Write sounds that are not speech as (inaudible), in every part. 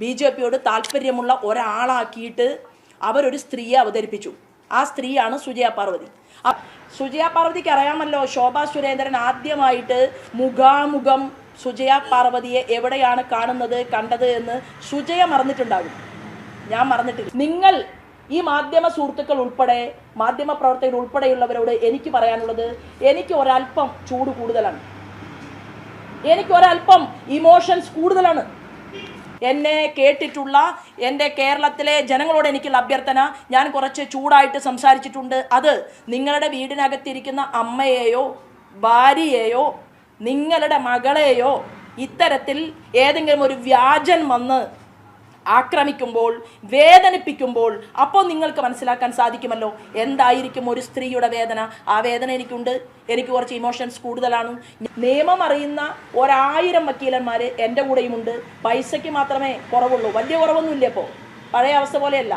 B J പിയോട് താല്പര്യമുള്ള ഒരാളാക്കിയിട്ട് അവരൊരു സ്ത്രീയെ അവതരിപ്പിച്ചു. ആ സ്ത്രീയാണ് സുജയ പാർവതി. സുജയ പാർവതിക്ക് അറിയാമല്ലോ ശോഭാ സുരേന്ദ്രൻ ആദ്യമായിട്ട് മുഖാമുഖം സുജയ പാർവതിയെ എവിടെയാണ് കാണുന്നത് കണ്ടത് എന്ന് സുജയ മറന്നിട്ടുണ്ടാകും. ഞാൻ മറന്നിട്ടില്ല. നിങ്ങൾ ഈ മാധ്യമ സുഹൃത്തുക്കൾ ഉൾപ്പെടെ മാധ്യമ പ്രവർത്തകർ ഉൾപ്പെടെയുള്ളവരോട് എനിക്ക് പറയാനുള്ളത് എനിക്ക് ഒരല്പം ചൂട് കൂടുതലാണ്. എനിക്ക് ഒരല്പം ഇമോഷൻസ് കൂടുതലാണ്. എന്നെ കേട്ടിട്ടുള്ള എന്റെ കേരളത്തിലെ ജനങ്ങളോട് എനിക്കുള്ള അഭ്യർത്ഥന ഞാൻ കുറച്ച് ചൂടായിട്ട് സംസാരിച്ചിട്ടുണ്ട്. അത് നിങ്ങളുടെ വീടിനകത്തിരിക്കുന്ന അമ്മയെയോ ഭാര്യയെയോ നിങ്ങളുടെ മകളെയോ ഇത്തരത്തിൽ ഏതെങ്കിലും ഒരു വ്യാജൻ വന്ന് ആക്രമിക്കുമ്പോൾ വേദനിപ്പിക്കുമ്പോൾ അപ്പോൾ നിങ്ങൾക്ക് മനസ്സിലാക്കാൻ സാധിക്കുമല്ലോ. എന്തായിരിക്കും ഒരു സ്ത്രീയുടെ വേദന? ആ വേദന എനിക്കുണ്ട്. എനിക്ക് കുറച്ച് ഇമോഷൻസ് കൂടുതലാണ്. നിയമം അറിയുന്ന ഒരായിരം വക്കീലന്മാർ എന്റെ കൂടെയുമുണ്ട്. പൈസയ്ക്ക് മാത്രമേ കുറവുള്ളൂ. വലിയ കുറവൊന്നുമില്ല ഇപ്പോൾ. പഴയ അവസ്ഥ പോലെയല്ല.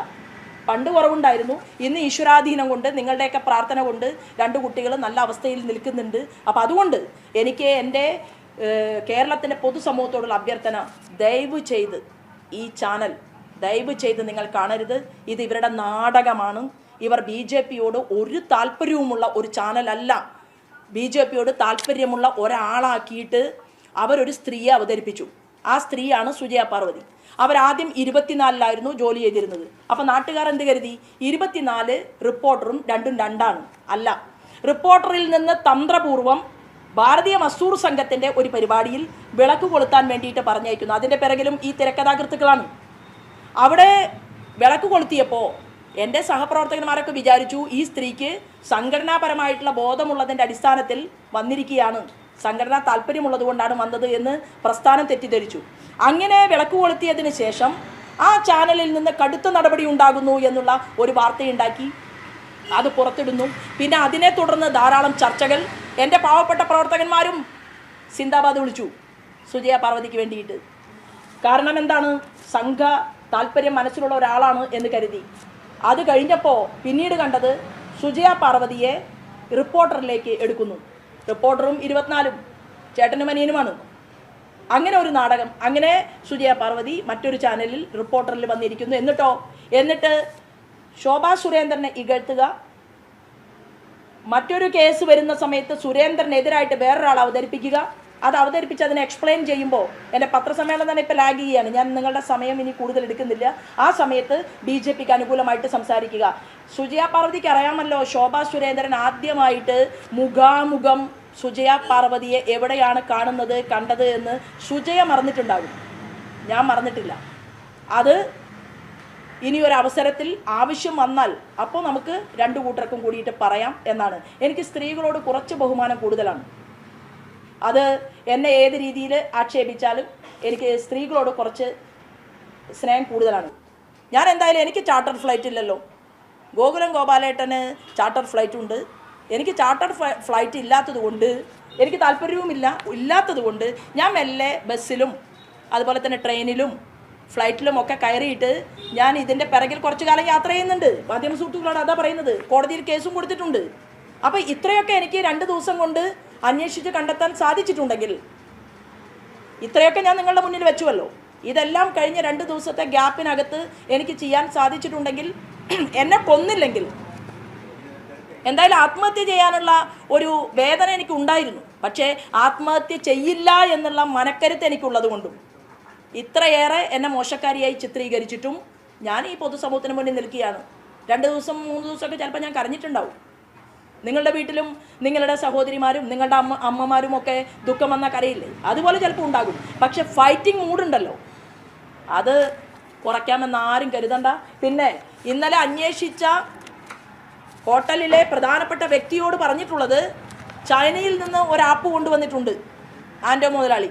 പണ്ട് കുറവുണ്ടായിരുന്നു. ഇന്ന് ഈശ്വരാധീനം കൊണ്ട് നിങ്ങളുടെയൊക്കെ പ്രാർത്ഥന കൊണ്ട് രണ്ട് കുട്ടികൾ നല്ല അവസ്ഥയിൽ നിൽക്കുന്നുണ്ട്. അപ്പോൾ അതുകൊണ്ട് എനിക്ക് എന്റെ കേരളത്തിന്റെ പൊതുസമൂഹത്തോടുള്ള അഭ്യർത്ഥന ദയവ് ചെയ്ത് ഈ ചാനൽ ദയവ് ചെയ്ത് നിങ്ങൾ കാണരുത്. ഇത് ഇവരുടെ നാടകമാണ്. ഇവർ ബി ജെ പിയോട് ഒരു താല്പര്യവുമുള്ള ഒരു ചാനലല്ല. ബി ജെ പിയോട് താല്പര്യമുള്ള ഒരാളാക്കിയിട്ട് അവരൊരു സ്ത്രീയെ അവതരിപ്പിച്ചു. ആ സ്ത്രീയാണ് സുജയ പാർവതി. അവരാദ്യം ഇരുപത്തിനാലിലായിരുന്നു ജോലി ചെയ്തിരുന്നത്. അപ്പോൾ നാട്ടുകാർ എന്ത് കരുതി? ഇരുപത്തിനാല് റിപ്പോർട്ടറും രണ്ടും രണ്ടാണ്. അല്ല റിപ്പോർട്ടറിൽ നിന്ന് തന്ത്രപൂർവം ഭാരതീയ മസൂർ സംഘത്തിന്റെ ഒരു പരിപാടിയിൽ വിളക്ക് കൊളുത്താൻ വേണ്ടിയിട്ട് പറഞ്ഞയക്കുന്നു. അതിന്റെ പിറകിലും ഈ തിരക്കഥാകൃത്തുക്കളാണ്. അവിടെ വിളക്ക് കൊളുത്തിയപ്പോൾ എന്റെ സഹപ്രവർത്തകന്മാരൊക്കെ വിചാരിച്ചു ഈ സ്ത്രീക്ക് സംഘടനാപരമായിട്ടുള്ള ബോധമുള്ളതിന്റെ അടിസ്ഥാനത്തിൽ വന്നിരിക്കുകയാണ്. സംഘടനാ താല്പര്യമുള്ളത് കൊണ്ടാണ് വന്നത് എന്ന് പ്രസ്ഥാനം തെറ്റിദ്ധരിച്ചു. അങ്ങനെ വിളക്ക് കൊളുത്തിയതിന് ശേഷം ആ ചാനലിൽ നിന്ന് കടുത്ത നടപടി ഉണ്ടാകുന്നു എന്നുള്ള ഒരു വാർത്തയുണ്ടാക്കി. അത് പുറത്തിടുന്നു. പിന്നെ അതിനെ തുടർന്ന് ധാരാളം ചർച്ചകൾ എന്റെ പാവപ്പെട്ട പ്രവർത്തകന്മാരും സിന്ദാബാദ് വിളിച്ചു സുജയ പാർവതിക്ക് വേണ്ടിയിട്ട്. കാരണം എന്താണ്? സംഘ താല്പര്യം മനസ്സിലുള്ള ഒരാളാണ് എന്ന് കരുതി. അത് കഴിഞ്ഞപ്പോൾ പിന്നീട് കണ്ടത് സുജയ പാർവതിയെ റിപ്പോർട്ടറിലേക്ക് എടുക്കുന്നു. റിപ്പോർട്ടറും ഇരുപത്തിനാലും ചേട്ടനും അനിയനുമാണ്. അങ്ങനെ ഒരു നാടകം അങ്ങനെ സുജയ പാർവതി മറ്റൊരു ചാനലിൽ റിപ്പോർട്ടറിൽ വന്നിരിക്കുന്നു. എന്നിട്ടോ? എന്നിട്ട് ശോഭാ സുരേന്ദ്രനെ ഇകഴ്ത്തുക മറ്റൊരു കേസ് വരുന്ന സമയത്ത് സുരേന്ദ്രനെതിരായിട്ട് വേറൊരാൾ അവതരിപ്പിക്കുക. അത് അവതരിപ്പിച്ച് അതിനെ എക്സ്പ്ലെയിൻ ചെയ്യുമ്പോൾ എന്റെ പത്രസമ്മേളനം തന്നെ ഇപ്പോൾ ലാഗ് ചെയ്യുകയാണ്. ഞാൻ നിങ്ങളുടെ സമയം ഇനി കൂടുതൽ എടുക്കുന്നില്ല. ആ സമയത്ത് ബി ജെ പിക്ക് അനുകൂലമായിട്ട് സംസാരിക്കുക. സുജയ പാർവതിക്ക് അറിയാമല്ലോ ശോഭാ സുരേന്ദ്രൻ ആദ്യമായിട്ട് മുഖാമുഖം സുജയ പാർവതിയെ എവിടെയാണ് കാണുന്നത് കണ്ടത് എന്ന് സുജയ മറന്നിട്ടുണ്ടാകും. ഞാൻ മറന്നിട്ടില്ല. അത് ഇനി ഒരു അവസരത്തിൽ ആവശ്യം വന്നാൽ അപ്പോൾ നമുക്ക് രണ്ടു കൂട്ടർക്കും കൂടിയിട്ട് പറയാം എന്നാണ്. എനിക്ക് സ്ത്രീകളോട് കുറച്ച് ബഹുമാനം കൂടുതലാണ്. അത് എന്നെ ഏത് രീതിയിൽ ആക്ഷേപിച്ചാലും എനിക്ക് സ്ത്രീകളോട് കുറച്ച് സ്നേഹം കൂടുതലാണ്. ഞാൻ എന്തായാലും എനിക്ക് ചാർട്ടർ ഫ്ലൈറ്റ് ഇല്ലല്ലോ. ഗോകുലം ഗോപാലേട്ടന് ചാർട്ടർ ഫ്ലൈറ്റ് ഉണ്ട്. എനിക്ക് ചാർട്ടർ ഫ്ലൈറ്റ് ഇല്ലാത്തത് കൊണ്ട് എനിക്ക് താല്പര്യവുമില്ല ഇല്ലാത്തത് കൊണ്ട് ഞാൻ മെല്ലെ ബസ്സിലും അതുപോലെ തന്നെ ട്രെയിനിലും ഫ്ലൈറ്റിലും ഒക്കെ കയറിയിട്ട് ഞാൻ ഇതിന്റെ പിറകിൽ കുറച്ചു കാലം യാത്ര ചെയ്യുന്നുണ്ട്. മാധ്യമ സുഹൃത്തുക്കളോട് അതാ പറയുന്നത്. കോടതിയിൽ കേസും കൊടുത്തിട്ടുണ്ട്. അപ്പോൾ ഇത്രയൊക്കെ എനിക്ക് രണ്ട് ദിവസം കൊണ്ട് അന്വേഷിച്ച് കണ്ടെത്താൻ സാധിച്ചിട്ടുണ്ടെങ്കിൽ ഇത്രയൊക്കെ ഞാൻ നിങ്ങളുടെ മുന്നിൽ വെച്ചുവല്ലോ. ഇതെല്ലാം കഴിഞ്ഞ രണ്ട് ദിവസത്തെ ഗ്യാപ്പിനകത്ത് എനിക്ക് ചെയ്യാൻ സാധിച്ചിട്ടുണ്ടെങ്കിൽ എന്നെ കൊന്നില്ലെങ്കിൽ എന്തായാലും ആത്മഹത്യ ചെയ്യാനുള്ള ഒരു വേദന എനിക്ക് ഉണ്ടായിരുന്നു പക്ഷേ ആത്മഹത്യ ചെയ്യില്ല എന്നുള്ള മനക്കരുത്ത് എനിക്കുള്ളത് കൊണ്ടും ഇത്രയേറെ എന്നെ മോശക്കാരിയായി ചിത്രീകരിച്ചിട്ടും ഞാൻ ഈ പൊതുസമൂഹത്തിന് മുന്നിൽ നിൽക്കുകയാണ്. രണ്ട് ദിവസം മൂന്ന് ദിവസമൊക്കെ ചിലപ്പോൾ ഞാൻ കരഞ്ഞിട്ടുണ്ടാവും. നിങ്ങളുടെ വീട്ടിലും നിങ്ങളുടെ സഹോദരിമാരും നിങ്ങളുടെ അമ്മ അമ്മമാരും ഒക്കെ ദുഃഖം വന്ന കരയില്ലേ? അതുപോലെ ചിലപ്പോൾ ഉണ്ടാകും. പക്ഷെ ഫൈറ്റിംഗ് മൂഡുണ്ടല്ലോ അത് കുറയ്ക്കാമെന്ന് ആരും കരുതണ്ട. പിന്നെ ഇന്നലെ അന്വേഷിച്ച ഹോട്ടലിലെ പ്രധാനപ്പെട്ട വ്യക്തിയോട് പറഞ്ഞിട്ടുള്ളത് ചൈനയിൽ നിന്ന് ഒരു ആപ്പ് കൊണ്ടുവന്നിട്ടുണ്ട് ആൻഡോ മുതലാളി.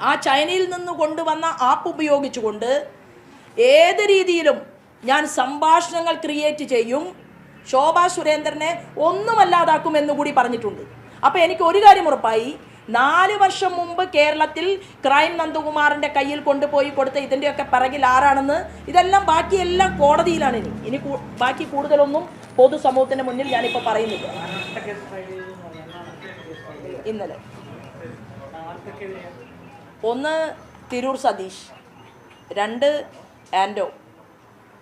ആ ചൈനയിൽ നിന്ന് കൊണ്ടുവന്ന ആപ്പ് ഉപയോഗിച്ചുകൊണ്ട് ഏത് രീതിയിലും ഞാൻ സംഭാഷണങ്ങൾ ക്രിയേറ്റ് ചെയ്യും. ശോഭാ സുരേന്ദ്രനെ ഒന്നുമല്ലാതാക്കും എന്നുകൂടി പറഞ്ഞിട്ടുണ്ട്. അപ്പോൾ എനിക്ക് ഒരു കാര്യം ഉറപ്പായി. നാല് വർഷം മുമ്പ് കേരളത്തിൽ ക്രൈം നന്ദകുമാറിന്റെ കയ്യിൽ കൊണ്ടുപോയി കൊടുത്ത ഇതിന്റെയൊക്കെ പിറകിൽ ആരാണെന്ന് ഇതെല്ലാം ബാക്കിയെല്ലാം കോടതിയിലാണ് ഇനി. ഇനി ബാക്കി കൂടുതലൊന്നും പൊതുസമൂഹത്തിന് മുന്നിൽ ഞാനിപ്പോൾ പറയുന്നില്ല. ഇന്നലെ. ഒന്ന് തിരൂർ സതീഷ് രണ്ട് ആൻഡോ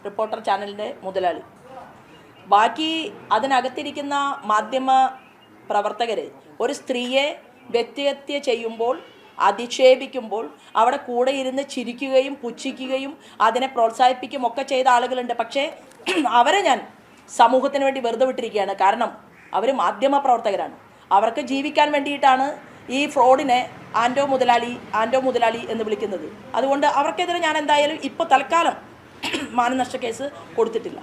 റിപ്പോർട്ടർ ചാനലിന്റെ മുതലാളി. ബാക്കി അതിനകത്തിരിക്കുന്ന മാധ്യമ പ്രവർത്തകർ ഒരു സ്ത്രീയെ വ്യക്തിഹത്യ ചെയ്യുമ്പോൾ അധിക്ഷേപിക്കുമ്പോൾ അവിടെ കൂടെ ഇരുന്ന് ചിരിക്കുകയും പുച്ഛിക്കുകയും അതിനെ പ്രോത്സാഹിപ്പിക്കുകയും ഒക്കെ ചെയ്ത ആളുകളുണ്ട്. പക്ഷേ അവരെ ഞാൻ സമൂഹത്തിന് വേണ്ടി വെറുതെ വിട്ടിരിക്കുകയാണ്. കാരണം അവർ മാധ്യമ പ്രവർത്തകരാണ്. അവർക്ക് ജീവിക്കാൻ വേണ്ടിയിട്ടാണ് ഈ ഫ്രോഡിനെ ആൻഡോ മുതലാളി ആൻഡോ മുതലാളി എന്ന് വിളിക്കുന്നത്. അതുകൊണ്ട് അവർക്കെതിരെ ഞാൻ എന്തായാലും ഇപ്പോൾ തൽക്കാലം (clears throat) മാനനഷ്ട കേസ് കൊടുത്തിട്ടില്ല.